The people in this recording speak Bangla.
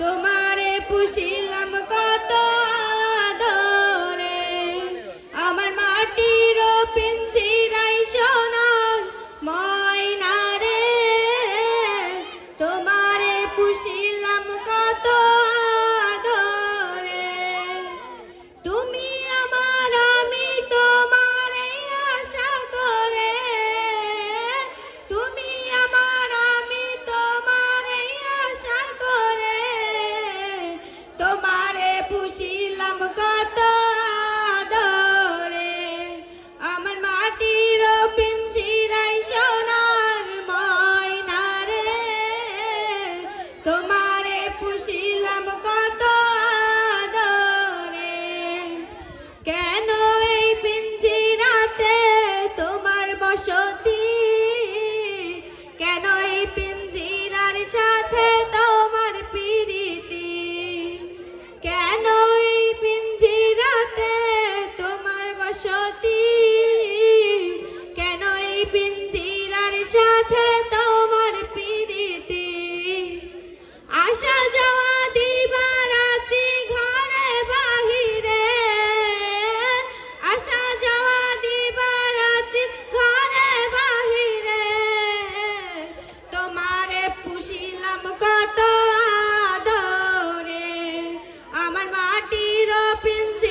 তোমারে পুষিলাম কত ধরে আমার মাটির পিঞ্জিরাই সোনার ময়না রে। তোমারে পুষিলাম কত ধরে তুমি খুশি মাটির পিঞ্জ